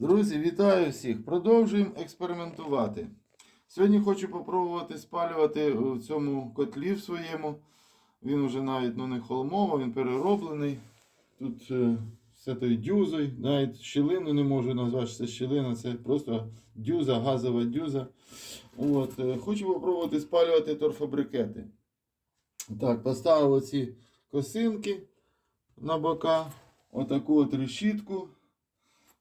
Друзі, вітаю всіх! Продовжуємо експериментувати. Сьогодні хочу попробувати спалювати в цьому котлі в своєму. Він вже навіть ну, не холмово, він перероблений. Тут е, з цією дюзою, навіть щілину не можу назвати, що це щілина, це просто дюза, газова дюза. От, е, хочу попробувати спалювати торфобрикети. Так, поставив оці косинки на бока, отаку от решітку.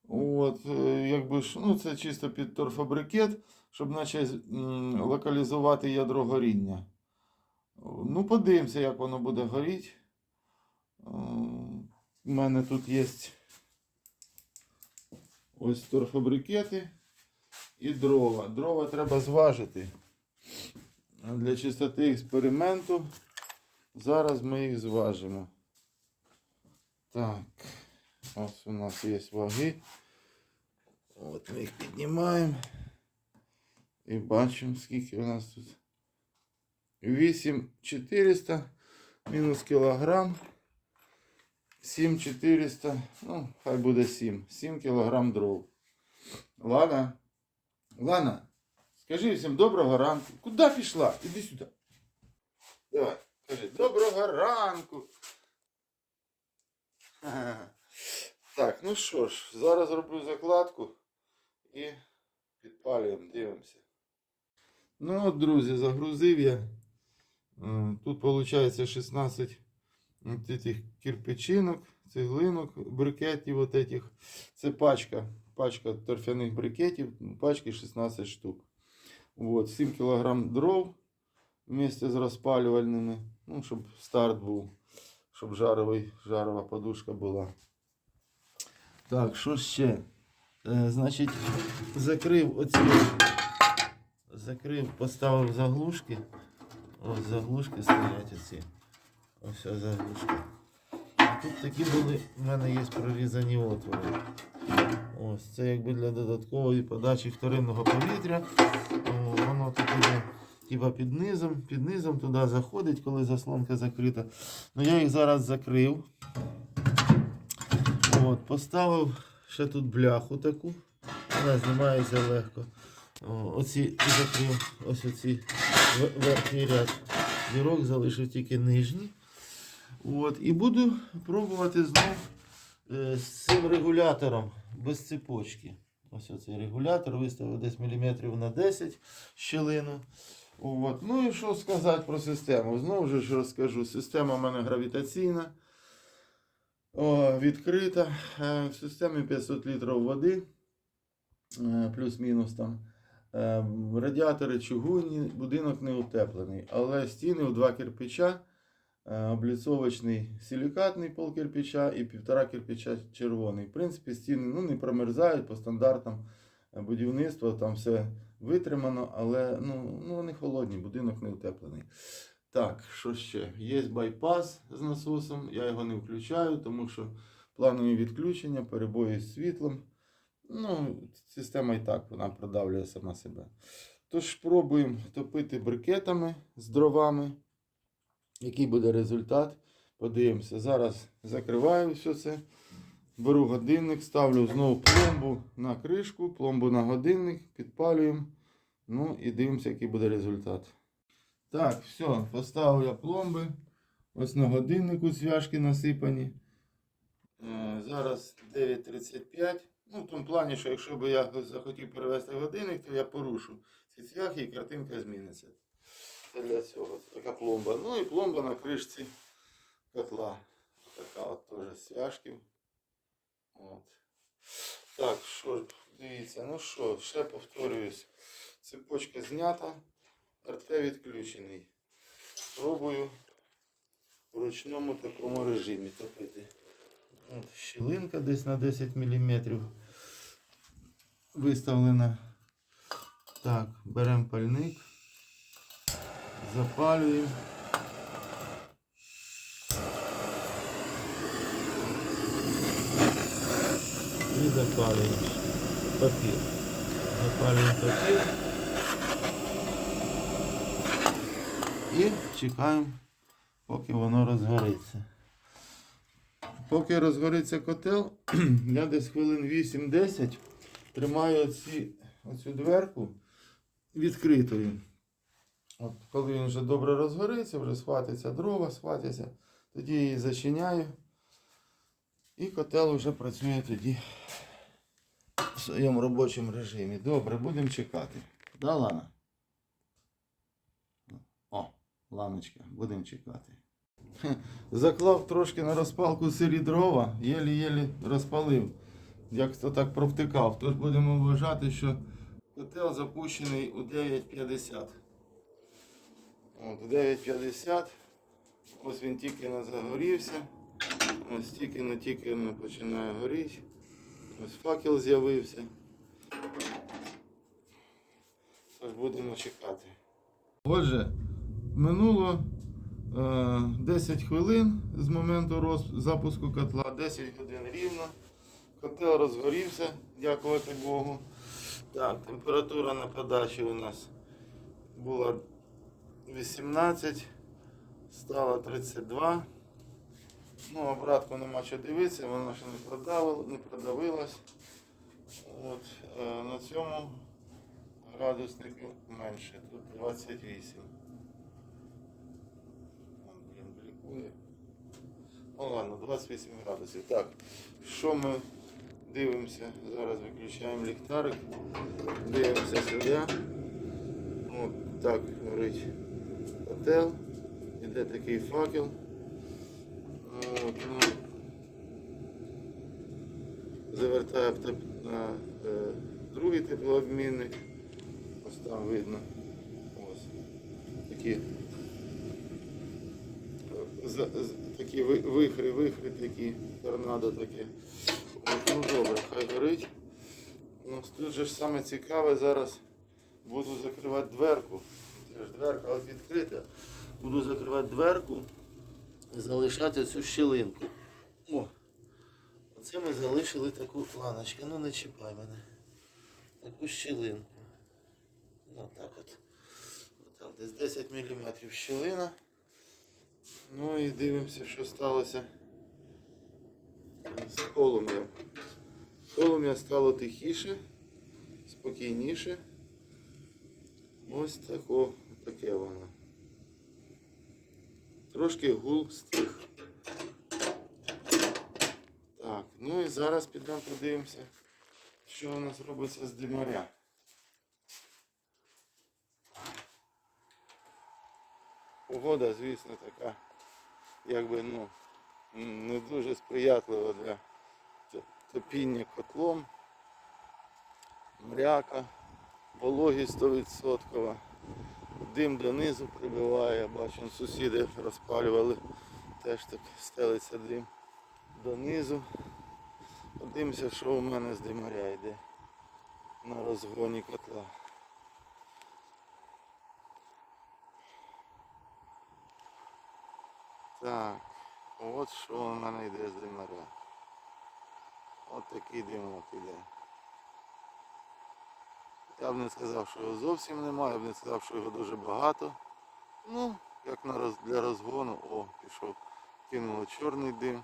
От, е, якби ж, ну, це чисто під торфобрикет, щоб наче локалізувати ядро горіння. Ну, подивимося, як воно буде горіти. У мене тут є ось торфобрикети і дрова. Дрова треба зважити. Для чистоти експерименту зараз ми їх зважимо. Так, ось у нас є ваги. От ми їх піднімаємо. І бачимо, скільки у нас тут. 8400 мінус кілограм. 7400, ну, хай буде 7. 7 кілограм дров. Лана, Лана, скажи всім доброго ранку. Куди пішла? Іди сюди. Давай, кажи, доброго ранку. Ага. Так, ну що ж, зараз роблю закладку і підпалюємо, дивимося. Ну от, друзі, загрузив я. Тут виходить 16 от этих кирпичинок, цеглинок, брикетів от этих. Це пачка, пачка торфяних брикетів, пачки 16 штук. Вот, 7 кг дров вместе з розпалювальними, ну, щоб старт був, щоб жаровий, жарова подушка була. Так, що ще? Е, значить, закрив оці, закрив, поставив заглушки. Ось заглушки стоять оці. Ось заглушки. Тут такі були, в мене є прорізані отвори. Ось це якби для додаткової подачі вторинного повітря. О, Воно тут іде типа під низом, під низом туди заходить, коли заслонка закрита. Ну я їх зараз закрив. От, поставив ще тут бляху таку. Вона знімається легко. О, оці закрив ось оці верхній ряд дірок, залишив тільки нижні. От, і буду пробувати знов е, з цим регулятором без цепочки. Ось оцей регулятор виставив десь міліметрів на 10 щілину. От. Ну і що сказати про систему? Знову ж розкажу. Система в мене гравітаційна. О, відкрита. Е, В системі 500 літрів води. е, Плюс-мінус там. Е, Радіатори чугунні, будинок не утеплений. Але стіни в два кирпича. Обліцовочний силікатний пол кирпича і півтора кирпича червоний. В принципі, стіни ну, не промерзають по стандартам будівництва. Там все витримано, але ну, ну, вони холодні, будинок не утеплений. Так, що ще? Є байпас з насосом, я його не включаю, тому що планові відключення, перебої з світлом. Ну, система і так вона продавлює сама себе. Тож пробуємо топити брикетами з дровами. Який буде результат? Подивимося. Зараз закриваю все це. Беру годинник, ставлю знову пломбу на кришку, пломбу на годинник, підпалюємо. Ну і дивимося, який буде результат. Так, все, поставив я пломби. Ось на годиннику зв'яжки насипані. Е, Зараз 9.35. Ну, в тому плані, що якщо б я захотів перевести годинник, то я порушу ці цвяхи і картинка зміниться. Це для цього. Така пломба. Ну і пломба на кришці котла. Така от теж зв'яжків. От. Так, що дивіться, ну що, ще повторююсь. Цепочка знята, РТ відключений. Пробую в ручному такому режимі топити. От, щілинка десь на 10 мм виставлена. Так, беремо пальник, запалюємо. І запалюємо папір. Запалюємо папір. І чекаємо, поки воно розгориться. Поки розгориться котел, я десь хвилин 8-10 тримаю оці, оцю дверку відкритою. От коли він вже добре розгориться, вже схватиться дрова, схватиться, тоді її зачиняю. І котел вже працює тоді в своєму робочому режимі. Добре, будемо чекати. Да, Лана? Ланочка, будемо чекати. Заклав трошки на розпалку сирі дрова, єлі-єлі розпалив. Як то так провтикав. Тож будемо вважати, що котел запущений у 9.50. От, у 9.50. Ось він тільки не загорівся. Ось тільки не тільки не починає горіти. Ось факел з'явився. Тож будемо чекати. Отже, минуло е, 10 хвилин з моменту запуску котла, 10 годин рівно. Котел розгорівся, дякувати Богу. Так, температура на подачі у нас була 18, стала 32. Ну, обратку нема що дивитися, вона ще не продавила, не продавилась. От, е, на цьому градуснику менше, тут 28. Ну ладно, 28 градусів. Так, що ми дивимося? Зараз виключаємо ліхтарик. Дивимося сюди. От так горить котел. Іде такий факел. От, ну, завертаю на е, другий теплообмінник. Ось там видно. Ось. Такі, такі ви- вихри, вихри такі, торнадо таке. Ну добре, хай горить. Ну, тут же ж саме цікаве зараз буду закривати дверку. Це ж дверка відкрита. Буду закривати дверку і залишати цю щілинку. О! Оце ми залишили таку планочку. Ну не чіпай мене. Таку щілинку. Ну так от. Отак, десь 10 мм щілина. Ну і дивимося, що сталося з полум'ям. Полум'я стало тихіше, спокійніше. Ось тако, таке воно. Трошки гул стих. Так, ну і зараз підемо подивимося, що у нас робиться з димаря. Погода, звісно, така, якби, ну, не дуже сприятлива для топіння котлом. Мряка, вологість 100%. Дим донизу прибиває, бачу, сусіди розпалювали, теж так стелиться дим донизу. Подивимося, що у мене з димаря йде на розгоні котла. Так, от що у мене йде з димаря. От такий димок іде. Я б не сказав, що його зовсім немає, я б не сказав, що його дуже багато. Ну, як на для розгону, о, пішов, кинуло чорний дим.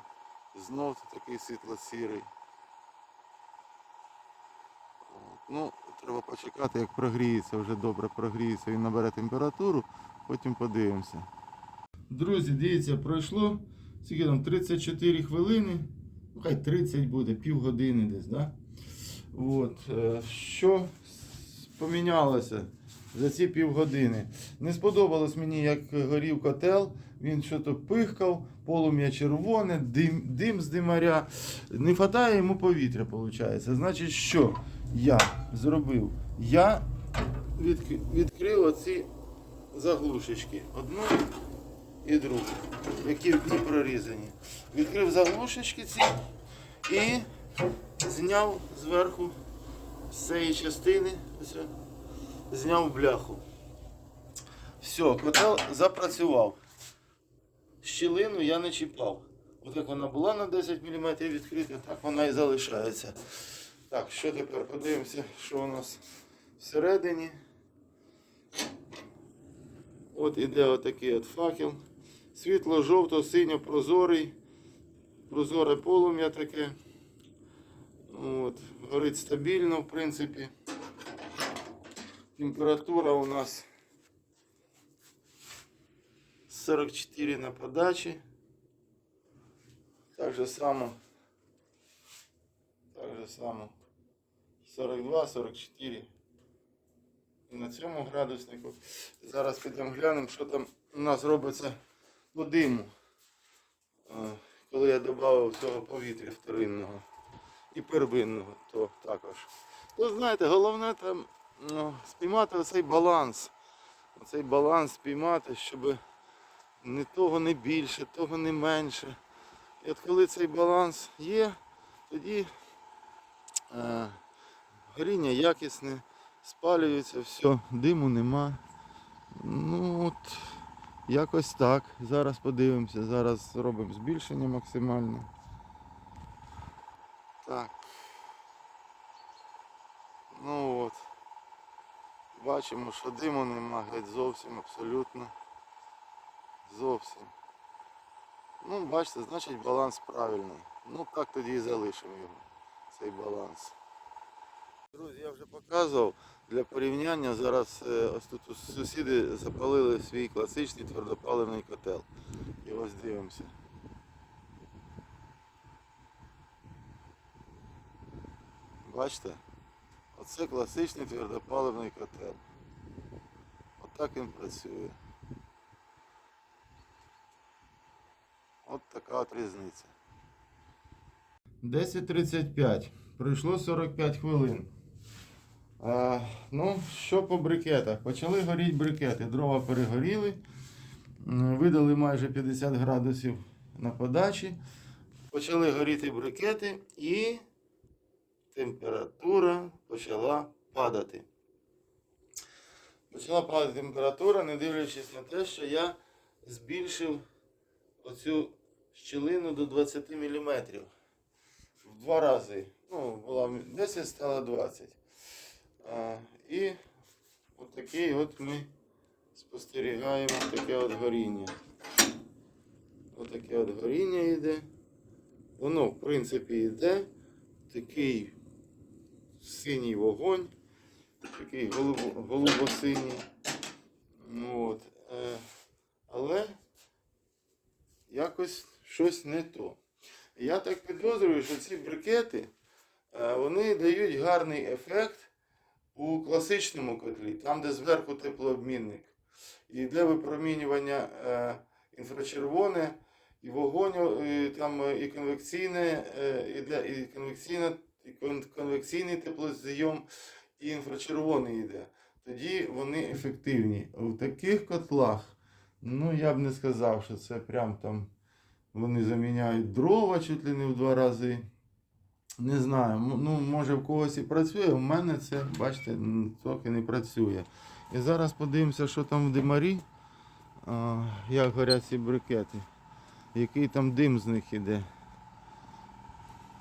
Знов такий світло-сірий. Ну, треба почекати, як прогріється, вже добре прогріється, він набере температуру, потім подивимося. Друзі, дивіться, пройшло скільки там 34 хвилини, ну хай 30 буде, півгодини десь, да? От, е, що помінялося за ці півгодини? Не сподобалось мені, як горів котел, він що то пихкав, полум'я червоне, дим, дим з димаря. Не вистачає йому повітря, виходить. Значить, що я зробив? Я відкрив оці заглушечки. Одну і другу, які ці прорізані. Відкрив заглушечки ці і зняв зверху з цієї частини, зняв бляху. Все, котел запрацював. Щілину я не чіпав. От як вона була на 10 мм відкрита, так вона і залишається. Так, що тепер подивимося, що у нас всередині. От іде отакий от факел. Світло жовто, синьо, прозорий. Прозоре полум'я таке. От, горить стабільно, в принципі. Температура у нас 44 на подачі. Так же само. Так же само. 42, 44. І на цьому градуснику. Зараз підемо глянемо, що там у нас робиться по диму. Е, Коли я додав цього повітря вторинного і первинного, то також. То знаєте, головне там ну, спіймати оцей баланс. Оцей баланс спіймати, щоб не того не більше, того не менше. І от коли цей баланс є, тоді е, горіння якісне, спалюється все, диму нема. Ну от, якось так. Зараз подивимося, зараз зробимо збільшення максимальне. Так. Ну от. Бачимо, що диму нема геть зовсім абсолютно. Зовсім. Ну, бачите, значить баланс правильний. Ну так тоді і залишимо його, цей баланс. Друзі, я вже показував для порівняння. Зараз е, ось тут сусіди запалили свій класичний твердопаливний котел. І ось дивимося. Бачите? Оце класичний твердопаливний котел. Отак він працює. От така от різниця. 10.35. Пройшло 45 хвилин. Ну, що по брикетах? Почали горіти брикети. Дрова перегоріли. Видали майже 50 градусів на подачі. Почали горіти брикети і температура почала падати. Почала падати температура, не дивлячись на те, що я збільшив оцю щілину до 20 мм. В два рази. Ну, була 10, стало 20. І от такий от ми спостерігаємо таке от горіння. Отаке от горіння йде. Воно, в принципі, йде. Такий синій вогонь, такий голубо, голубо-синій. От. Е, але якось щось не то. Я так підозрюю, що ці брикети е, вони дають гарний ефект у класичному котлі, там, де зверху теплообмінник. І йде випромінювання е, інфрачервоне, і вогонь, і, там, е, і конвекційне, е, іде, і конвекційне, і конвекційний теплозйом, і інфрачервоний йде. Тоді вони ефективні. У таких котлах, ну я б не сказав, що це прям там вони заміняють дрова чуть ли не в два рази. Не знаю, ну може в когось і працює, у мене це, бачите, трохи не працює. І зараз подивимося, що там в димарі, а, як горять ці брикети, який там дим з них іде.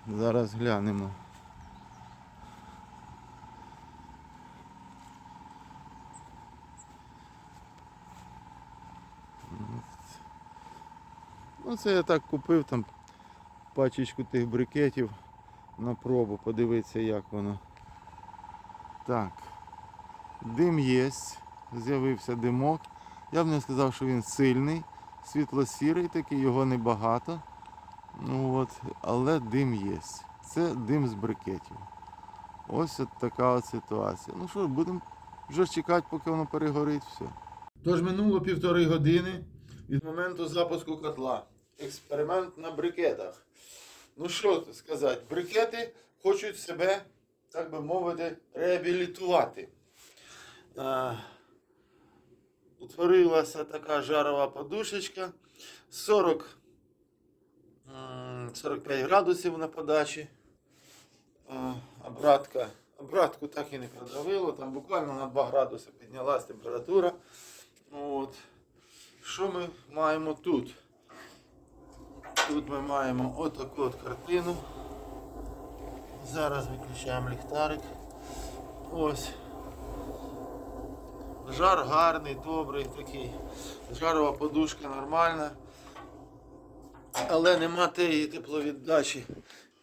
Зараз глянемо. Ну це я так купив там пачечку тих брикетів на пробу, подивитися як воно. Так. Дим є, з'явився димок. Я б не сказав, що він сильний, світло-сірий такий, його небагато. Ну от, але дим є. Це дим з брикетів. Ось от така от ситуація. Ну що, будемо вже чекати, поки воно перегорить все. Тож минуло півтори години від моменту запуску котла. Експеримент на брикетах. Ну що сказати, брикети хочуть себе, так би мовити, реабілітувати. А, утворилася така жарова подушечка 40 45 градусів на подачі. Обратка, обратку так і не продавило, там буквально на 2 градуси піднялась температура. От. Що ми маємо тут? Тут ми маємо отаку от картину. Зараз виключаємо ліхтарик. Ось. Жар гарний, добрий такий. Жарова подушка нормальна. Але нема тієї тепловіддачі,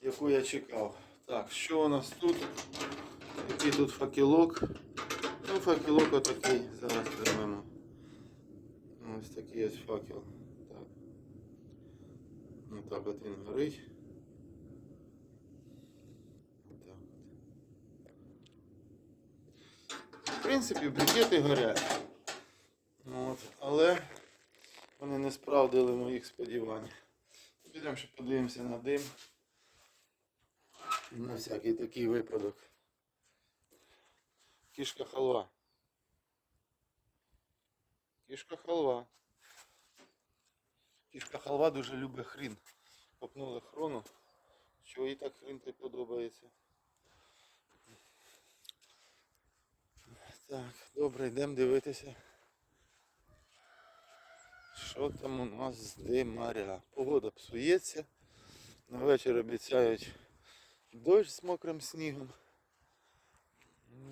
яку я чекав. Так, що у нас тут? Який тут факелок? Ну, факелок отакий. Зараз приймемо. Ось такий ось факел. Так. Отак от він горить. В принципі, брикети горять. От, але вони не справдили моїх сподівань. Підемо ще подивимося на дим. На всякий такий випадок. Кішка халва. Кішка халва. Кішка халва дуже любить хрін. Копнули хрону. Чого їй так хрін так подобається. Так, добре, йдемо дивитися. Що там у нас з димаря? Погода псується. На вечір обіцяють дощ з мокрим снігом.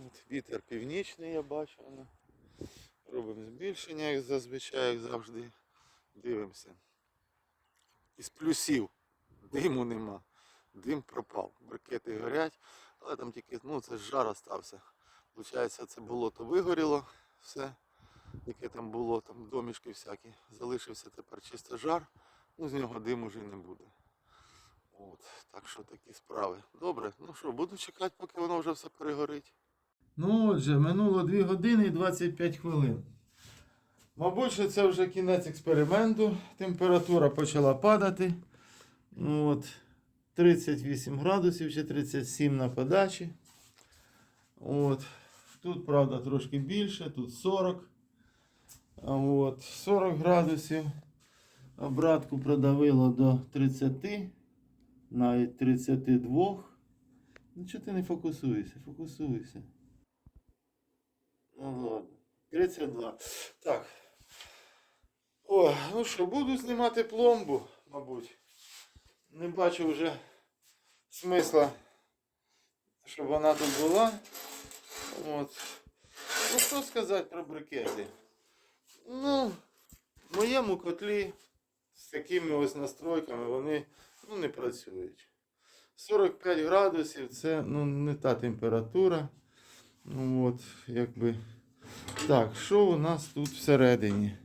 От, вітер північний я бачу. Робимо збільшення, як зазвичай, як завжди. Дивимося. Із плюсів диму нема. Дим пропав. Брикети горять, але там тільки, ну це жар остався. Получається, це болото вигоріло, все, яке там було, там домішки всякі. Залишився тепер чисто жар, ну з нього диму вже не буде. От, так що такі справи. Добре, ну що, буду чекати, поки воно вже все перегорить. Ну отже, минуло 2 години і 25 хвилин. Мабуть, що це вже кінець експерименту. Температура почала падати. Ну, От, 38 градусів чи 37 на подачі. От. Тут, правда, трошки більше, тут 40. От, 40 градусів. Обратку продавило до 30, навіть 32. Ну чого ти не фокусуєшся? Фокусуйся. Ну ладно. 32. Так. О, ну що, буду знімати пломбу, мабуть. Не бачу вже смисла, щоб вона тут була. От. Ну що сказати про брикети? Ну, в моєму котлі з такими ось настройками вони ну, не працюють. 45 градусів це ну, не та температура. Ну, от, якби. Так, що у нас тут всередині?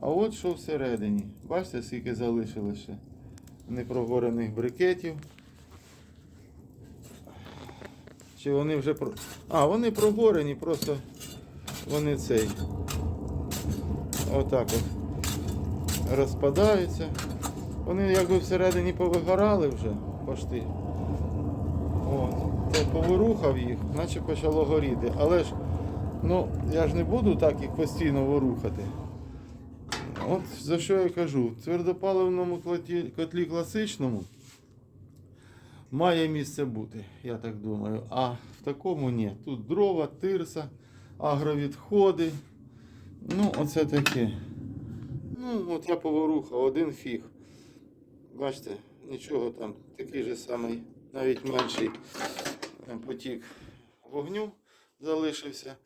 А от що всередині. Бачите, скільки залишилося ще непрогорених брикетів. Чи вони вже про. А, вони прогорені, просто вони цей. Отак от розпадаються. Вони якби всередині повигорали вже пошти. От. Поворухав їх, наче почало горіти. Але ж ну, я ж не буду так їх постійно ворухати. От за що я кажу, в твердопаливному котлі, класичному має місце бути, я так думаю. А в такому ні. Тут дрова, тирса, агровідходи. Ну, оце таке. Ну, от я поворухав, один фіг. Бачите, нічого там, такий же самий, навіть менший е, потік вогню залишився.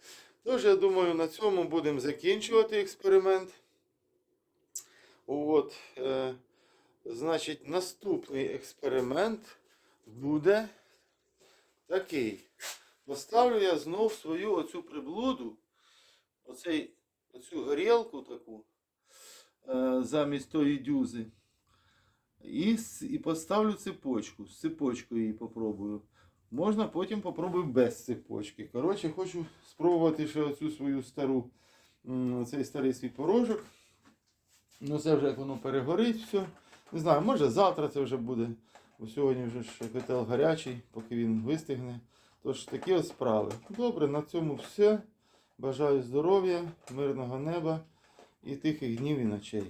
Тож, я думаю, на цьому будемо закінчувати експеримент. От, е, значить, наступний експеримент буде такий. Поставлю я знов свою оцю приблуду, оцей, оцю горілку таку, е, замість тої дюзи. І, і поставлю цепочку. З цепочкою її попробую. Можна потім попробую без цепочки. Коротше, хочу спробувати ще оцю свою стару, м, цей старий свій порожок. Ну, це вже як воно перегорить все. Не знаю, може завтра це вже буде. Бо сьогодні вже ще котел гарячий, поки він вистигне. Тож такі ось справи. Добре, на цьому все. Бажаю здоров'я, мирного неба і тихих днів і ночей.